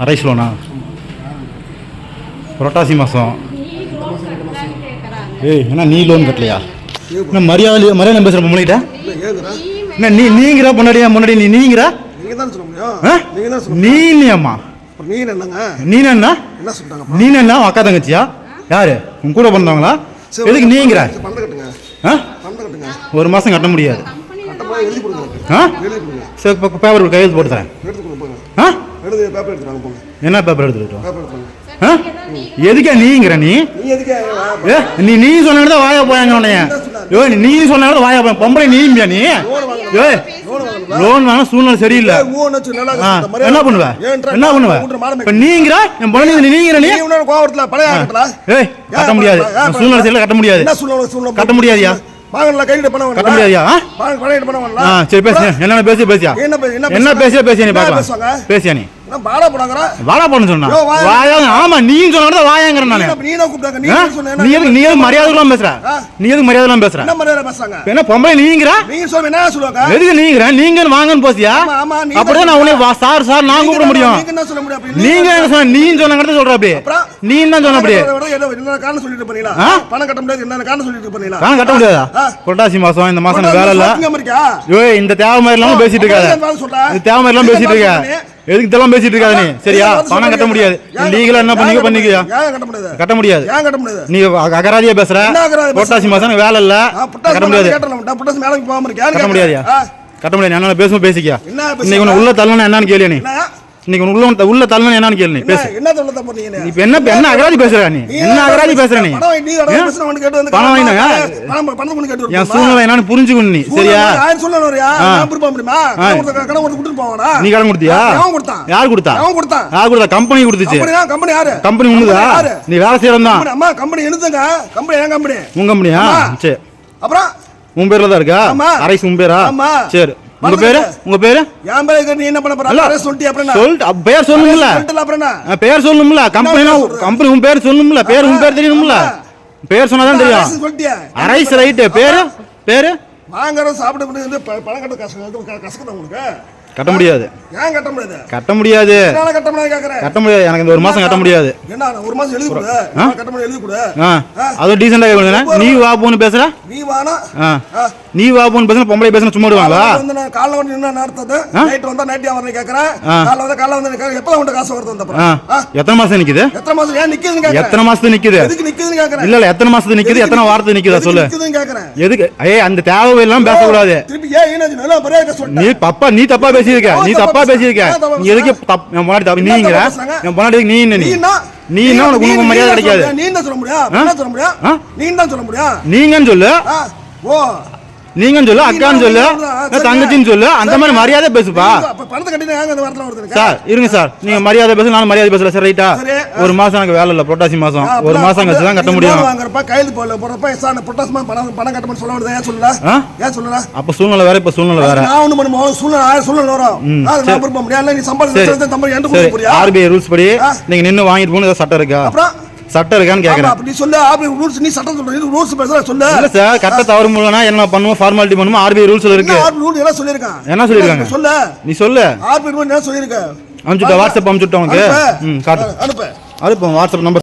அரை லோனா புரட்டாசி மாதம் ஏய் என்ன நீ லோன் கட்டலையா? என்ன மரியாதை மரியாதை பேசுகிற பொம்பளைகிட்ட? என்ன நீ நீங்கிற முன்னாடியா முன்னாடி நீ நீங்கிற? நீ இல்லையாம்மா? நீ என்ன? நீ என்ன? அக்கா தங்கச்சியா? யாரு? உன் கூட பிறந்தவங்களா? எதுக்கு நீங்கிற? ஆ? ஒரு மாதம் கட்ட முடியாது. சரி பேப்பர் கையெழுத்து போட்டு தரேன். எடுத்து கொடுங்க போங்க. ஆ? எழுதி பேப்பர் எடுத்துறாங்க போங்க. என்ன பேப்பர் எடுத்துக்கிட்டோம் எதுக்கே நீங்கிற நீ? நீ நீ நீ சொன்னா வாயா போயாங்க உன்னைய. யோ நீ சொன்னா வாயா போய் பொம்பளை நீம்பியா நீ? ஏ லோன் வாங்க. சூழ்நிலை சரியில்லை. என்ன பண்ணுவ? என்ன பண்ணுவ. இப்ப நீங்கிற? என் பொண்ணு நீ நீங்கிற நீ? நீ கோவத்துல ஏய் கட்ட முடியாது. சூழ்நிலை சரியில்லை கட்ட முடியாது. கட்ட முடியாதுயா? வாங்கல கையில முடியாதுயா? ஆ? வரல. சரி பேசு பேசியா? என்ன என்ன என்ன? பேசியா பேசியா நீ என்ன பார்க்கலாம்? பேசியா நீ? என்ன பாடா போடாங்கற வாடா போன்னு சொன்னா? யோ, வாயா. வாயா ஆமா நீ சொன்னா வாயாங்கிறேன் நானு. நீ என்ன கூப்பிட்டாங்க? நீ? என்ன சொன்ன? நீ எதுக்கு நீ எதுக்கு மரியாதைலாம் பேசுற? நீ எதுக்கு பேசுற? என்ன மரியாதை பேசுறாங்க? என்ன பொம்பளை நீங்கிற? நீங்க சொல்ல என்ன சொல்லுவாங்க? எதுக்கு நீங்கிற? நீங்க வாங்கன்னு போசியா? நீ அப்படிதான் நான் உன்னை சார் சார் நான் கூப்பிட முடியும். நீங்க என்ன சொல்ல நீங்க என்ன சொன்ன? நீ சொன்ன சொல்ற அப்படி. அப்புறம்? நீ என்ன சொன்ன அப்படி அதை விட என்ன என்ன காரணம் சொல்லிட்டு பண்ணீங்களா ஆ? பணம் கட்ட முடியாது என்ன காரணம் சொல்லிட்டு பண்ணீங்களா பணம் கட்ட முடியாதா? ஆ. புரட்டாசி மாசம் இந்த மாசம் வேலை இல்ல. ஏய் இந்த தேவை மாதிரி எல்லாம் பேசிட்டு இருக்காத. இந்த தேவை மாதிரி எல்லாம் பேசிட்டு இருக்க எதுக்கு இதெல்லாம் பேசிட்டு இருக்காத நீ? சரியா? பணம் கட்ட முடியாது. லீகலா என்ன பண்ணிக்க பண்ணிக்கயா கட்ட முடியாது? நீ அக- அகராதியா பேசுற? புரட்டாசி மாசம் வேலை இல்ல. கட்ட முடியாது. கட்ட முடியாதுயா கட்ட முடியாது. என்ன பேசும் பேசிக்கியா? இன்னைக்கு உள்ள தள்ளணும் என்னன்னு கேளு நீ. இன்னைக்கு உள்ள உள்ள தள்ளணும் என்னன்னு கேளு நீ என்ன பேசு. என்ன சொல்ல போறீங்க இப்ப என்ன என்ன அகராதி பேசுற நீ? என்ன அகராதி பேசுற நீ? பணம் நீ வாங்கினா? என் சூழ்நிலை என்னன்னு புரிஞ்சுக்கணும் நீ சரியா? நீ கடன் கொடுத்தியா? யார் கொடுத்தா? யார் கொடுத்தா? கம்பெனி கொடுத்துச்சு. கம்பெனி கம்பெனி யாரு? கம்பெனி உண்ணுதா யாரு? நீ வேலை செய்யறதா கம்பெனி அம்மா கம்பெனி எழுதுங்க கம்பெனி ஏன் கம்பெனி. உன் கம்பெனியா. சரி. அப்புறம்? உன் பேர்ல தான் இருக்கா. அரைஸ் உன் பேரா. சரி. உங்க. பேரு? உங்க பேரு? என் நீ என்ன பண்ண போற? சொல்லிட்டு அப்புறம்? சொல்லிட்டு பேர் சொல்லணும்ல. அப்புறம் பேர் சொல்லணும்ல. கம்பெனினா சொல்ற? கம்பெனி உன் பேர் சொல்லணும்ல. பேர் உன் பேர் தெரியணும்ல. பேர் சொன்னாதான் தெரியும். Arise right. பேரு? பேரு? வாங்குற சாப்பிட முடியாது பணம் கட்ட கஷ்டம் கசக்குதா உங்களுக்கு? கட்ட முடியாது. ஏன் கட்ட முடியாது? கட்ட முடியாது. என்னால கட்ட முடியாது கேக்குறேன். கட்ட முடியாது. எனக்கு இந்த ஒரு மாசம் கட்ட முடியாது. என்ன ஒரு மாசம் எழுதி கொடு. கட்ட முடியாது எழுதி கொடு. அதுவும் டீசெண்டா நீ வா போன்னு பேசுற? நீ வானா. நீ வா போன்னு பேசுன பொம்பளை பேசுன சும்மா விடுவாங்களா? வந்து நான் காலைல வந்து என்ன நடத்தது நைட் வந்தா நைட்டியா வரணும் கேக்குறேன். காலைல வந்து காலைல வந்து கேக்குறேன் உன்கிட்ட காசு வருது அந்த? எத்தனை மாசம் நிக்குது? எத்தனை மாசம் ஏன் நிக்குதுன்னு கேக்குறேன். எத்தனை மாசத்துக்கு நிக்குது? எதுக்கு நிக்குதுன்னு கேக்குறேன்? இல்ல இல்ல எத்தனை மாசத்துக்கு நிக்குது? எத்தனை வாரத்துக்கு நிக்குதா சொல்லு. நிக்குதுன்னு கேக்குறேன்? எதுக்கு? ஏய் அந்த திருப்பி ஏன் ஈனாச்சு நல்லா பெரிய நீ தப்பா நீ தப்பா பேசியிருக்க. நீ தப்பா பேசியிருக்க. நீ எதுக்கு என்ன நீங்கிற பொண்டாட்டி நீ என்ன நீ? நீ என்ன உனக்கு உனக்கு மரியாதை கிடைக்காது நீ என்ன சொல்ல என்ன சொல்ல முடியும் ஆ? நீ தான் சொல்ல முடியும் நீங்கன்னு சொல்லு ஓ நீங்கன்னு சொல்லு அக்கான்னு சொல்லு. தங்கச்சின்னு சொல்லு அந்த மாதிரி மரியாதை பேசுப்பா? சார் இருங்க சார். நீங்க மரியாதை பேச நானும் மரியாதை பேசல சார் ரைட்டா. ஒரு மாசம் எனக்கு வேலை இல்ல புரட்டாசி மாசம். ஒரு மாசம் கழிச்சு தான் கட்ட முடியும். அப்ப சூழ்நிலை வேற இப்ப சூழ்நிலை வேற. நான் ஒண்ணு பண்ணுமோ சூழ்நிலை சூழ்நிலை வரும். நீ சம்பளம் போறியா? ஆர்பிஐ ரூல்ஸ் படி. நீங்க நின்னு வாங்கிட்டு ஏதாவது சட்டம் இருக்கா? அப்புறம்? சட்டம் இருக்கான்னு ஆமா கேக்குறேன். அப்படி சொல்லு ஆர்பிஐ ரூல்ஸ் நீ சட்டம் சொல்ற இது ரூல்ஸ் பேசுற சொல்லு. இல்ல சார் கட்ட தவறு மூலம்னா என்ன பண்ணுவோம்? ஃபார்மாலிட்டி பண்ணுவோம்? ஆர்பிஐ என்ன இருக்கு. ஆர்பிஐ ரூல் என்ன சொல்லிருக்கான் என்ன சொல்லிருக்காங்க? சொல்லு. நீ சொல்லு. ஆர்பிஐ ரூல் என்ன சொல்லிருக்க அனுப்பிச்சுட்டா வாட்ஸ்அப் அனுப்பிச்சுட்டா உனக்கு. அனுப்பு. ம் காட்டு. அனுப்பு. அது இப்போ வாட்ஸ்அப் நம்பர்